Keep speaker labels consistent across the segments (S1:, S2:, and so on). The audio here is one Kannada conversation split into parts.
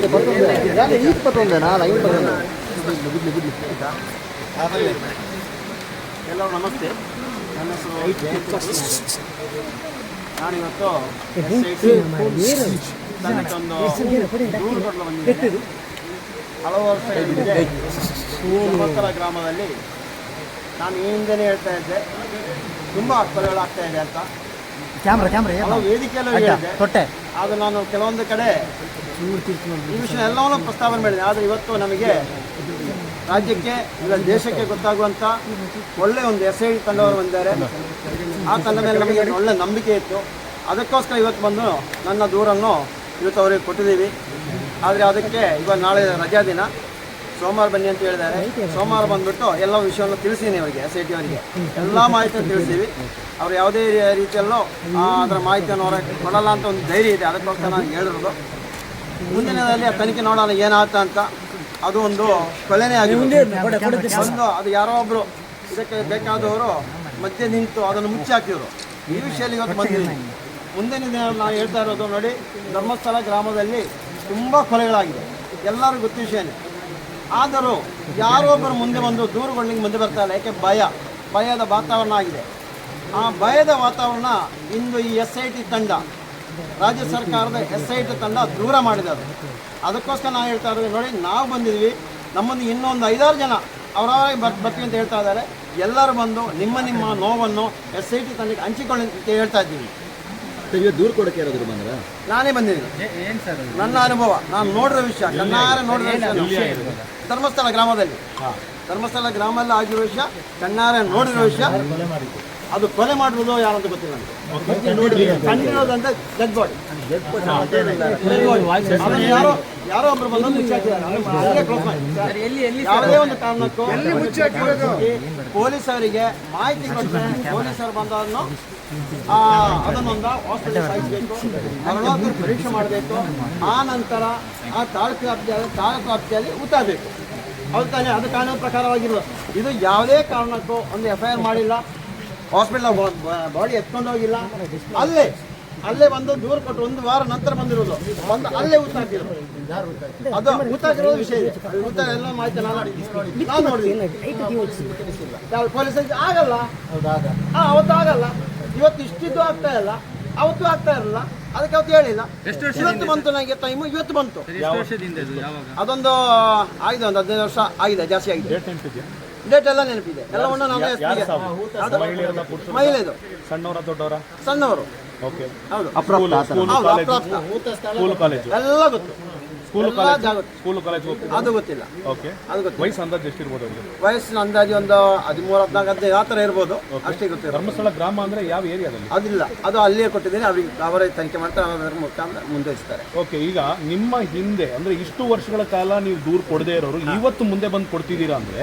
S1: ಇಪ್ಪತ್ತೊಂದೇನಾ ಅಲ್ಲ ಇಪ್ಪತ್ತೊಂದು
S2: ಎಲ್ಲರೂ ನಮಸ್ತೆ. ನನ್ನ ಹೆಸರು ನಾನಿವತ್ತು ಬಂದಿದ್ದೇನೆ. ಹಲವು ವರ್ಷ ಹಿಂದೆ ಸುಮಕ್ಕಲ ಗ್ರಾಮದಲ್ಲಿ ನಾನು ಈ ಹಿಂದೆನೇ ಹೇಳ್ತಾ ಇದ್ದೆ. ತುಂಬ ಕೊಲೆಗಳಾಗ್ತಾ ಇದೆ ಅಂತ.
S1: ಕ್ಯಾಮ್ರಾ ಕ್ಯಾಮ್ರಾ
S2: ವೇದಿಕೆಯಲ್ಲೂ
S1: ಹೇಳಿದೆ
S2: ಆಗ ನಾನು ಕೆಲವೊಂದು ಕಡೆ ಈ ವಿಷಯ ಎಲ್ಲವನ್ನೂ ಪ್ರಸ್ತಾವನೆ ಮಾಡಿದೆ. ಆದರೆ ಇವತ್ತು ನಮಗೆ ರಾಜ್ಯಕ್ಕೆ ಇಲ್ಲ ದೇಶಕ್ಕೆ ಗೊತ್ತಾಗುವಂಥ ಒಳ್ಳೆಯ ಒಂದು ಎಸ್ ಐ ತಂಡವರು ಬಂದಿದ್ದಾರೆ. ಆ ತಂಡ ಮೇಲೆ ನಮಗೆ ಒಳ್ಳೆ ನಂಬಿಕೆ ಇತ್ತು. ಅದಕ್ಕೋಸ್ಕರ ಇವತ್ತು ಬಂದು ನನ್ನ ದೂರನ್ನು ಇವತ್ತು ಅವರಿಗೆ ಕೊಟ್ಟಿದ್ದೀವಿ. ಆದರೆ ಅದಕ್ಕೆ ಇವಾಗ ನಾಳೆ ರಜಾ ದಿನ. ಸೋಮವಾರ ಬನ್ನಿ ಅಂತ ಹೇಳಿದ್ದಾರೆ. ಸೋಮವಾರ ಬಂದ್ಬಿಟ್ಟು ಎಲ್ಲ ವಿಷಯವನ್ನು ತಿಳಿಸಿದ್ದೀನಿ ಅವರಿಗೆ ಎಸ್ ಐ ಟಿ ಅವರಿಗೆ. ಎಲ್ಲ ಮಾಹಿತಿಯನ್ನು ತಿಳಿಸ್ತೀವಿ ಅವ್ರು ಯಾವುದೇ ರೀತಿಯಲ್ಲೂ ಅದರ ಮಾಹಿತಿಯನ್ನು ಹೊರಗೆ ಕೊಡಲ್ಲ ಅಂತ ಒಂದು ಧೈರ್ಯ ಇದೆ. ಅದಕ್ಕೋಸ್ಕರ ನಾನು ಹೇಳಿರೋದು. ಮುಂದಿನ ದಿನದಲ್ಲಿ ಆ ತನಿಖೆ ನೋಡೋಣ ಏನಾಗ್ತ ಅಂತ. ಅದು ಒಂದು ಕೊಲೆನೇ ಆಗಿದೆ ಒಂದು ಅದು ಯಾರೋ ಒಬ್ರು ಇದಕ್ಕೆ ಬೇಕಾದವರು ಮಧ್ಯೆ ನಿಂತು ಅದನ್ನು ಮುಚ್ಚಿ ಹಾಕಿದ್ರು. ಈ ವಿಷಯದಲ್ಲಿ ಇವತ್ತು ಬಂದಿದ್ದೀನಿ. ಮುಂದಿನ ದಿನ ನಾನು ಹೇಳ್ತಾ ಇರೋದು ನೋಡಿ ಧರ್ಮಸ್ಥಳ ಗ್ರಾಮದಲ್ಲಿ ತುಂಬ ಕೊಲೆಗಳಾಗಿದೆ. ಎಲ್ಲರಿಗೂ ಗೊತ್ತ ವಿಷಯನೇ ಆದರೂ ಯಾರೊಬ್ಬರು ಮುಂದೆ ಬಂದು ದೂರುಗಳಿಗೆ ಮುಂದೆ ಬರ್ತಾ ಇಲ್ಲ. ಯಾಕೆ? ಭಯ. ಭಯದ ವಾತಾವರಣ ಆಗಿದೆ. ಆ ಭಯದ ವಾತಾವರಣ ಇಂದು ಈ ಎಸ್ ಐ ಟಿ ತಂಡ ರಾಜ್ಯ ಸರ್ಕಾರದ ಎಸ್ ಐ ಟಿ ತಂಡ ದೂರ ಮಾಡಿದೆ ಅದು. ಅದಕ್ಕೋಸ್ಕರ ನಾವು ಹೇಳ್ತಾ ಇದ್ದೀವಿ ನೋಡಿ ನಾವು ಬಂದಿದ್ವಿ ನಮ್ಮನ್ನು ಇನ್ನೊಂದು ಐದಾರು ಜನ ಅವರವರಾಗಿ ಬರ್ ಬರ್ತೀವಿ ಅಂತ ಹೇಳ್ತಾ ಇದ್ದಾರೆ. ಎಲ್ಲರೂ ಬಂದು ನಿಮ್ಮ ನಿಮ್ಮ ನೋವನ್ನು ಎಸ್ ಐ ಟಿ ತಂಡಕ್ಕೆ ಹಂಚಿಕೊಳ್ಳಿ ಅಂತ ಹೇಳ್ತಾ ಇದ್ದೀವಿ.
S1: ದೂರು ದೂರ ಕೊಡಕ್ಕೆ ಯಾರಾದ್ರು ಬಂದ್ರ?
S2: ನಾನೇ ಬಂದಿದ್ದೀನಿ. ನನ್ನ ಅನುಭವ ನಾನು ನೋಡಿರೋ ವಿಷಯ ಕಣ್ಣಾರೆ ನೋಡಿರೋ ವಿಷಯ. ಧರ್ಮಸ್ಥಳ ಗ್ರಾಮದಲ್ಲಿ. ಧರ್ಮಸ್ಥಳ ಗ್ರಾಮದಲ್ಲಿ ಆಗಿರೋ ವಿಷಯ ಕಣ್ಣಾರೆ ನೋಡಿರೋ ವಿಷಯ. ಅದು ಕೊಲೆ ಮಾಡುವುದು ಯಾರಂತ ಗೊತ್ತಿಲ್ಲ ನನಗೆ ಡೆಡ್ ಬಾಡಿ ಯಾರೋ ಯಾರೋ ಒಬ್ರು ಬಂದು ಮುಚ್ಚಾಕಿದ್ದಾರೆ. ಅಲ್ಲೇ close ಮಾಡಿ. ಯಾವುದೇ ಒಂದು ಕಾರಣಕ್ಕೂ ಪೊಲೀಸರಿಗೆ ಮಾಹಿತಿ ಕೊಟ್ಟರೆ ಪೊಲೀಸರು ಬಂದವನ್ನು ಆ, ಅದನ್ನೊಂದು ಹಾಸ್ಪಿಟಲ್ ಸಾಯಿಸಬೇಕು. ಮರಣೋತ್ತರ ಪರೀಕ್ಷೆ ಮಾಡಬೇಕು. ಆ ನಂತರ ಆ ತಾಲೂಕು ವ್ಯಾಪ್ತಿಯಲ್ಲಿ ತಾಲೂಕು ವ್ಯಾಪ್ತಿಯಲ್ಲಿ ಊತಬೇಕು ಅದು ತಾನೇ ಅದು ಕಾನೂನು ಪ್ರಕಾರವಾಗಿರೋದು. ಇದು ಯಾವುದೇ ಕಾರಣಕ್ಕೂ ಒಂದು ಎಫ್ ಐ ಆರ್ ಮಾಡಿಲ್ಲ. ಹಾಸ್ಪಿಟಲ್ ಬಾಡಿ ಎತ್ಕೊಂಡು ಹೋಗಿಲ್ಲ. ಅಲ್ಲೇ ಅಲ್ಲೇ ಬಂದು ದೂರ ಕೊಟ್ಟು ಒಂದು ವಾರ ನಂತರ ಬಂದಿರೋದು. ಬಂದು ಅಲ್ಲೇ ಊತ ಹಾಕಿದ್ರು ಅದು ಊತಾಕಿರೋದು ವಿಷಯ ಊತ ಎಲ್ಲ ಮಾಹಿತಿ ನಾನು ನೋಡಿದ್ದೀನಿ. ನಾನು ನೋಡಿದ್ದೀನಿ. ಪೊಲೀಸರಿಗೆ ಆಗಲ್ಲ. ಹಾ ಅವತ್ತು ಆಗಲ್ಲ. ಇವತ್ತು ಇಷ್ಟಿದ್ದು ಆಗ್ತಾ ಇಲ್ಲ. ಅವತ್ತು ಆಗ್ತಾ ಇರಲ್ಲ ಅದಕ್ಕೆ ಅವತ್ತು ಹೇಳಿಲ್ಲ. ಇವತ್ತು ಬಂತು ನನಗೆ ಟೈಮು ಇವತ್ತು ಬಂತು. ಅದೊಂದು ಆಗಿದೆ ಒಂದು ಹದಿನೈದು ವರ್ಷ ಆಗಿದೆ ಜಾಸ್ತಿ ಆಗಿದೆ. ಡೇಟ್ ಎಲ್ಲ ನೆನಪಿದೆ. ಎಲ್ಲವನ್ನು ನಾನು ಅದು ಮಹಿಳೆದು
S3: ಸಣ್ಣವರ ದೊಡ್ಡವರ?
S2: ಸಣ್ಣವರು.
S3: ಓಕೆ.
S2: ಹೌದು.
S3: ಸ್ಕೂಲ್ ಕಾಲೇಜ್ ಕಾಲೇಜು
S2: ಎಲ್ಲ ಗೊತ್ತು.
S3: ಸ್ಕೂಲ್ ಕಾಲೇಜ್ ಸ್ಕೂಲ್ ಕಾಲೇಜ್
S2: ಅದು ಗೊತ್ತಿಲ್ಲ.
S3: ಓಕೆ.
S2: ಅದು ಗೊತ್ತಿಲ್ಲ.
S3: ವಯಸ್ಸು ಅಂದಾಜು ಎಷ್ಟಿರ್ಬೋದು
S2: ವಯಸ್ಸಿನ ಅಂದಾಜು ಒಂದು ಹದಿಮೂರು ಹದಿನಾಲ್ಕು ಹದಿನೈದು ಆ ಥರ ಇರ್ಬೋದು. ಅಷ್ಟೇ ಗೊತ್ತಿಲ್ಲ
S3: ಧರ್ಮಸ್ಥಳ ಗ್ರಾಮ ಅಂದ್ರೆ ಯಾವ ಏರಿಯಾದಲ್ಲಿ?
S2: ಅದಿಲ್ಲ. ಅದು ಅಲ್ಲಿಯೇ ಕೊಟ್ಟಿದ್ದೀನಿ. ಅವ್ರಿಗೆ ಅವರೇ ತನಿಖೆ ಮಾಡ್ತಾರೆ. ಅವರ ಮುಖಾಂತರ ಮುಂದುವರಿಸ್ತಾರೆ.
S3: ಓಕೆ ಈಗ ನಿಮ್ಮ ಹಿಂದೆ ಅಂದ್ರೆ ಇಷ್ಟು ವರ್ಷಗಳ ಕಾಲ ನೀವು ದೂರು ಕೊಡದೇ ಇರೋರು ಇವತ್ತು ಮುಂದೆ ಬಂದು ಕೊಡ್ತಿದ್ದೀರಾ ಅಂದ್ರೆ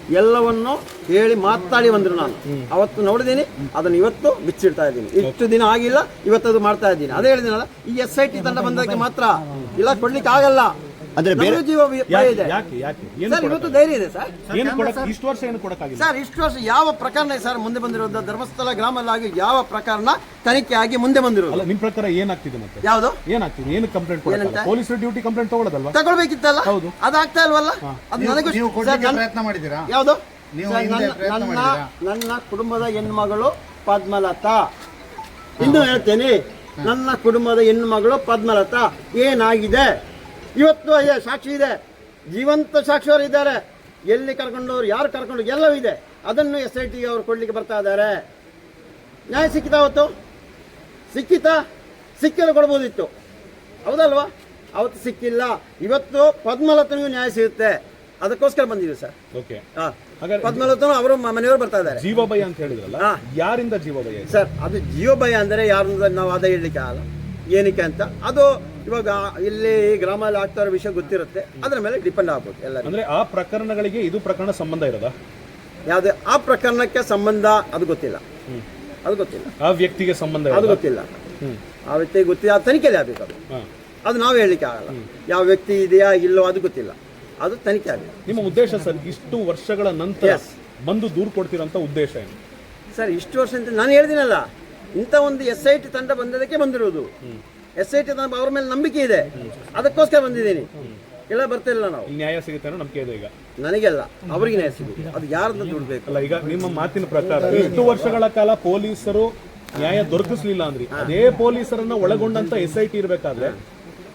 S2: ಎಲ್ಲವನ್ನು ಹೇಳಿ ಮಾತಾಡಿ ಬಂದರು ನಾನು. ಅವತ್ತು ನೋಡಿದ್ದೀನಿ ಅದನ್ನು ಇವತ್ತು ಬಿಚ್ಚಿಡ್ತಾ ಇದ್ದೀನಿ. ಇಷ್ಟು ದಿನ ಆಗಿಲ್ಲ ಇವತ್ತು ಅದು ಮಾಡ್ತಾ ಇದ್ದೀನಿ. ಅದೇ ಹೇಳಿದಿನಲ್ಲ, ಈ ಎಸ್ ಐ ಟಿ ತಂಡ ಬಂದಕ್ಕೆ ಮಾತ್ರ. ಇಲ್ಲ ಕೊಡ್ಲಿಕ್ಕೆ ಆಗಲ್ಲ
S1: ಅಂದ್ರೆ ಬೇರೆ-
S2: ಜೀವ ಭಯ
S3: ಯಾಕೆ
S2: ಇದೆ.
S3: ಯಾಕೆ ಯಾಕೆ ಏನು
S2: ಸರ್ ಇವತ್ತು ಧೈರ್ಯ ಇದೆ ಸರ್.
S3: ಏನು ಕೊಡಕ್ಕೆ ಇಷ್ಟು ವರ್ಷ ಏನು ಕೊಡಕ್ಕಾಗಿಲ್ಲ?
S2: ಸರ್ ಇಷ್ಟು ವರ್ಷ ಯಾವ ಪ್ರಕರಣ ಸರ್ ಮುಂದೆ ಬಂದಿರೋದು ಧರ್ಮಸ್ಥಳ ಗ್ರಾಮಲ್ಲಾಗಿ ಯಾವ ಪ್ರಕರಣ ತನಿಖೆ ಆಗಿ ಮುಂದೆ ಬಂದಿರೋದು?
S3: ಅಲ್ಲ ನಿಮ್ ಪ್ರಕಾರ ಏನಾಗ್ತಿದೆ ಮತ್ತೆ?
S2: ಯಾವುದು?
S3: ಏನಾಗ್ತಿದೆ? ಏನು ಕಂಪ್ಲೇಂಟ್ ಕೊಡಲ್ಲ? ಪೊಲೀಸರ ಡ್ಯೂಟಿ ಕಂಪ್ಲೇಂಟ್ ತಗೊಳ್ಳೋದಲ್ವಾ
S2: ತಗೊಳ್ಬೇಕಿತ್ತಲ್ಲ?
S3: ಹೌದು.
S2: ಅದಾಗ್ತಾ ಇಲ್ವಲ್ಲ? ಅದು ನನಗೂ
S4: ನೀವು ಪ್ರಯತ್ನ ಮಾಡಿದ್ದೀರಾ?
S2: ಯಾವುದು?
S4: ನೀವು
S2: ನನ್ನ ನನ್ನ ಕುಟುಂಬದ ಹೆಣ್ಮಗಳು ಪದ್ಮಲತಾ. ಇನ್ನು ಹೇಳ್ತೇನೆ ನನ್ನ ಕುಟುಂಬದ ಹೆಣ್ಮಗಳು ಪದ್ಮಲತಾ. ಏನಾಗಿದೆ? ಇವತ್ತು ಅಯ್ಯ ಸಾಕ್ಷಿ ಇದೆ. ಜೀವಂತ ಸಾಕ್ಷಿಯವರು ಇದ್ದಾರೆ. ಎಲ್ಲಿ ಕರ್ಕೊಂಡವ್ರು ಯಾರು ಕರ್ಕೊಂಡು ಎಲ್ಲವೂ ಇದೆ. ಅದನ್ನು ಎಸ್ ಐ ಟಿ ಅವರು ಕೊಡಲಿಕ್ಕೆ ಬರ್ತಾ ಇದ್ದಾರೆ. ನ್ಯಾಯ ಸಿಕ್ಕಿತಾ ಅವತ್ತು? ಸಿಕ್ಕಿತಾ? ಸಿಕ್ಕಿಲ್ಲ ಕೊಡ್ಬೋದಿತ್ತು. ಹೌದಲ್ವಾ? ಅವತ್ತು ಸಿಕ್ಕಿಲ್ಲ. ಇವತ್ತು ಪದ್ಮಲತನಿಗೂ ನ್ಯಾಯ ಸಿಗುತ್ತೆ. ಅದಕ್ಕೋಸ್ಕರ ಬಂದಿದ್ದೀವಿ ಸರ್.
S3: ಓಕೆ
S2: ಪದ್ಮಲತನು ಅವರು ಮನೆಯವರು ಬರ್ತಾ ಇದ್ದಾರೆ.
S3: ಜೀವಭಯ ಅಂತ ಹೇಳಿದ್ರಲ್ಲ ಯಾರಿಂದ ಜೀವಭಯ
S2: ಸರ್ ಅದು ಜೀವ ಭಯ ಅಂದರೆ ಯಾರಿಂದ ನಾವು ಅದ ಹೇಳಲಿಕ್ಕೆ ಆಗಲ್ಲ. ಏನಕ್ಕೆ ಅಂತ? ಅದು ಇವಾಗ ಇಲ್ಲಿ ಗ್ರಾಮದಲ್ಲಿ ಆಗ್ತಾ ಇರೋ ವಿಷಯ ಗೊತ್ತಿರುತ್ತೆ. ಅದರ ಮೇಲೆ ಡಿಪೆಂಡ್ ಆಗ್ಬೋದು ಎಲ್ಲ
S3: ಅಂದ್ರೆ ಆ ಪ್ರಕರಣಗಳಿಗೆ ಇದು ಪ್ರಕರಣ ಸಂಬಂಧ ಇರೋದಾ?
S2: ಯಾವುದೇ ಆ ಪ್ರಕರಣಕ್ಕೆ ಸಂಬಂಧ ಅದು ಗೊತ್ತಿಲ್ಲ. ಅದು ಗೊತ್ತಿಲ್ಲ.
S3: ಆ ವ್ಯಕ್ತಿಗೆ ಸಂಬಂಧ
S2: ಅದು ಗೊತ್ತಿಲ್ಲ. ಆ ವ್ಯಕ್ತಿಗೆ ಗೊತ್ತಿಲ್ಲ ಅದು ತನಿಖೆಯಲ್ಲಿ ಆಗಬೇಕು ಅದು. ಅದು ನಾವು ಹೇಳಲಿಕ್ಕೆ ಆಗಲ್ಲ. ಯಾವ ವ್ಯಕ್ತಿ ಇದೆಯಾ ಇಲ್ಲೋ ಅದು ಗೊತ್ತಿಲ್ಲ. ಅದು ತನಿಖೆ ಆಗಬೇಕು.
S3: ನಿಮ್ಮ ಉದ್ದೇಶ ಸರ್ ಇಷ್ಟು ವರ್ಷಗಳ ನಂತರ. ಬಂದು ದೂರು ಕೊಡ್ತೀರಂತ ಉದ್ದೇಶ ಏನು?
S2: ಸರ್ ಇಷ್ಟು ವರ್ಷ ಅಂತ ನಾನು ಹೇಳ್ದಿನಲ್ಲ. ಇಂಥ ಒಂದು ಎಸ್ ಐ ಟಿ ತಂಡ ಬಂದದಕ್ಕೆ ಬಂದಿರೋದು. ಎಸ್ ಐ ಟಿ ತಂಡ ಅವ್ರ ಮೇಲೆ ನಂಬಿಕೆ ಇದೆ. ಅದಕ್ಕೋಸ್ಕರ ಬಂದಿದ್ದೀನಿ. ಇಲ್ಲ ಬರ್ತಿಲ್ಲ ನಾವು.
S3: ನ್ಯಾಯ ಸಿಗುತ್ತೆ ಅನ್ನೋ ನಂಬಿಕೆ ಇದೆ ಈಗ.
S2: ನನಗೆಲ್ಲ. ಅವರಿಗೆ ನ್ಯಾಯ ಸಿಗುತ್ತೆ. ಅದು ಯಾರನ್ನ ದುಡ್ಬೇಕು?
S3: ಅಲ್ಲ ಈಗ ನಿಮ್ಮ ಮಾತಿನ ಪ್ರಕಾರ ಇಷ್ಟು ವರ್ಷಗಳ ಕಾಲ ಪೊಲೀಸರು ನ್ಯಾಯ ದೊರಕಿಸ್ಲಿಲ್ಲ ಅಂದ್ರಿ. ಅದೇ ಪೊಲೀಸರನ್ನ ಒಳಗೊಂಡಂತ ಎಸ್ ಐ ಟಿ ಇರಬೇಕಾದ್ರೆ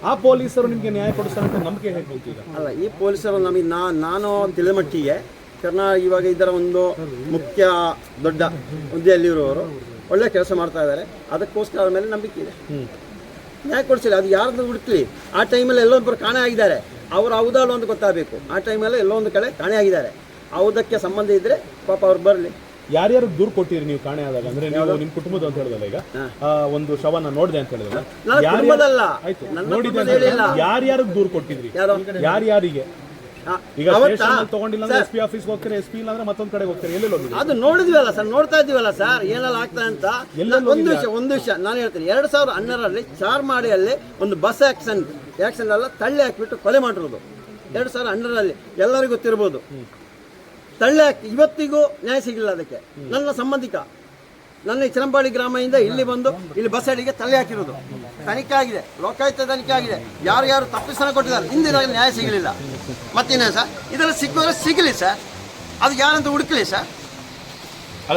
S3: ಆ ಪೊಲೀಸರು ನಿಮಗೆ ನ್ಯಾಯ ಕೊಡಿಸ್ತಾರೆ ಅಂತ ನಂಬಿಕೆ ಹೇಗೆ ಈಗ?
S2: ಅಲ್ಲ ಈ ಪೊಲೀಸರು ನಮಗೆ ನಾ ನಾನು ತಿಳಿದ ಮಟ್ಟಿಗೆ ಕರ್ನಾಟಕ ಇವಾಗ ಇದರ ಒಂದು ಮುಖ್ಯ ದೊಡ್ಡ ಹುದ್ದೆಯಲ್ಲಿರುವವರು ಒಳ್ಳೆ ಕೆಲಸ ಮಾಡ್ತಾ ಇದ್ದಾರೆ. ಅದಕ್ಕೋಸ್ಕರ ಮೇಲೆ ನಂಬಿಕೆ ಇದೆ. ನ್ಯಾಯ ಕೊಡಿಸಿಲ್ಲ. ಅದು ಯಾರ್ದು ಹುಡುಕ್ಲಿ? ಆ ಟೈಮಲ್ಲಿ ಎಲ್ಲೊಂದು ಕಾಣೆ ಆಗಿದ್ದಾರೆ. ಅವರು ಹೌದಲ್ಲ ಅಂತ ಗೊತ್ತಾಗಬೇಕು. ಆ ಟೈಮಲ್ಲಿ ಎಲ್ಲೊಂದು ಒಂದು ಕಡೆ ಕಾಣೆ ಆಗಿದ್ದಾರೆ. ಹೌದಕ್ಕೆ ಸಂಬಂಧ ಇದ್ರೆ ಪಾಪ ಅವ್ರು ಬರಲಿ.
S3: ಯಾರ್ಯಾರು ದೂರು ಕೊಟ್ಟಿರಿ ನೀವು ಕಾಣೆ ಆದಾಗ? ಅಂದ್ರೆ ನೀವು ನಿಮ್ ಕುಟುಂಬದ ಅಂತ ಹೇಳಿದಲ್ಲ ಈಗ? ಒಂದು ಶವನ ನೋಡಿದೆ ಅಂತ ಹೇಳಿದ್ರೆ ಯಾರ್ಯಾರು ದೂರು ಕೊಟ್ಟಿದ್ರಿ?
S2: ಯಾರು?
S3: ಯಾರ್ಯಾರಿಗೆ? ಈಗ? ಸ್ಟೇಷನ್ ತಗೊಂಡಿಲ್ಲ ಅಂದ್ರೆ
S2: ಸರ್,
S3: ಎಸ್ ಪಿ ಆಫೀಸ್ಗೆ ಹೋಗ್ತಾರೆ ಎಸ್ ಪಿ ಇಲ್ಲ ಅಂದ್ರೆ ಮತ್ತೊಂದ್ ಕಡೆ ಹೋಗ್ತಾರೆ? ಎಲ್ಲೆಲ್ಲ ಹೋಗಿದ್ರಿ
S2: ಅದು ನೋಡಿದ್ವಲ್ಲ ಸರ್ ನೋಡ್ತಾ ಇದ್ದೀವಲ್ಲ ಸರ್ ಏನೆಲ್ಲ ಆಗ್ತದೆ ಅಂತ? ಒಂದು ವಿಷಯ ಒಂದು ವಿಷಯ ನಾನು ಹೇಳ್ತೀನಿ. ಎರಡು ಸಾವಿರದ ಹನ್ನೆರಡರಲ್ಲಿ ಚಾರ್ಮಾಡಿಯಲ್ಲಿ ಒಂದು ಬಸ್ ಆಕ್ಸಿಡೆಂಟ್ ಆಕ್ಸಿಡೆಂಟ್ ಎಲ್ಲ ತಳ್ಳಿ ಹಾಕಿಬಿಟ್ಟು ಕೊಲೆ ಮಾಡಿರೋದು. ಎರಡು ಸಾವಿರದ ಹನ್ನೆರಡರಲ್ಲಿ ಎಲ್ಲರಿಗೂ ಗೊತ್ತಿರ್ಬೋದು. ತಳ್ಳಿ ಹಾಕಿ ಇವತ್ತಿಗೂ ನ್ಯಾಯ ಸಿಗಲಿಲ್ಲ ಅದಕ್ಕೆ. ನನ್ನ ಸಂಬಂಧಿಕ ನನ್ನ ಚರಂಬಾಳಿ ಚಿರಂಬಾಳಿ ಗ್ರಾಮದಿಂದ ಇಲ್ಲಿ ಬಂದು ಇಲ್ಲಿ ಬಸ್ ಅಡಿಗೆ ತಳ್ಳಿ ಹಾಕಿರೋದು. ತನಿಖೆ ಆಗಿದೆ ಲೋಕಾಯುಕ್ತ ತನಿಖೆ ಆಗಿದೆ. ಯಾರು ಯಾರು ತಪ್ಪಿಸನ ಕೊಟ್ಟಿದ್ದಾರೆ ಇಂದಿನ ನ್ಯಾಯ ಸಿಗಲಿಲ್ಲ. ಮತ್ತೇನೇ ಸರ್? ಇದೆಲ್ಲ ಸಿಕ್ಕಿದ್ರೆ ಸಿಗಲಿ ಸರ್. ಅದು ಯಾರಂತ ಹುಡುಕಲಿ ಸರ್.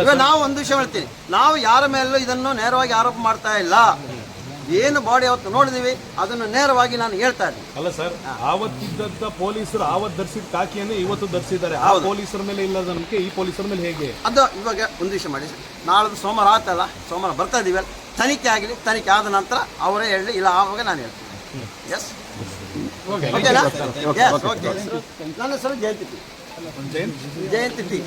S2: ಇವಾಗ ನಾವು ಒಂದು ವಿಷಯ ಹೇಳ್ತೀನಿ. ನಾವು ಯಾರ ಮೇಲೂ ಇದನ್ನು ನೇರವಾಗಿ ಆರೋಪ ಮಾಡ್ತಾ ಇಲ್ಲ. ಏನು ಬಾಡಿ ಅವತ್ತು ನೋಡಿದೀವಿ ಅದನ್ನು ನೇರವಾಗಿ ನಾನು ಹೇಳ್ತಾ ಇದ್ದೀನಿ.
S3: ಅಲ್ಲ ಸರ್ ಆವತ್ತಿದ್ದಂತ ಪೊಲೀಸರು ಆವತ್ತು ಧರಿಸಿದ ಕಾಕಿಯನ್ನು ಇವತ್ತು ಧರಿಸಿದ್ದಾರೆ. ಆ ಪೊಲೀಸರ ಮೇಲೆ ಇಲ್ಲದ ನಂಬಿಕೆ ಈ ಪೊಲೀಸರ ಮೇಲೆ ಹೇಗೆ?
S2: ಅದು ಇವಾಗ ಒಂದು ವಿಷಯ ಮಾಡಿ ನಾಳೆ ಸೋಮವಾರ ಆತಲ್ಲ ಸೋಮವಾರ ಬರ್ತಾ ಇದ್ದೀವಿ ತನಿಖೆ ಆಗಲಿ ತನಿಖೆ ಆದ ನಂತರ ಅವರೇ ಹೇಳಿ ಇಲ್ಲ ಆವಾಗ ನಾನು ಹೇಳ್ತೀನಿ. ಎಸ್ ಓಕೆನಾ ಓಕೆ ನನ್ನ ಹೆಸರು ಜಯಂತಿ. ಜಯಂತಿ.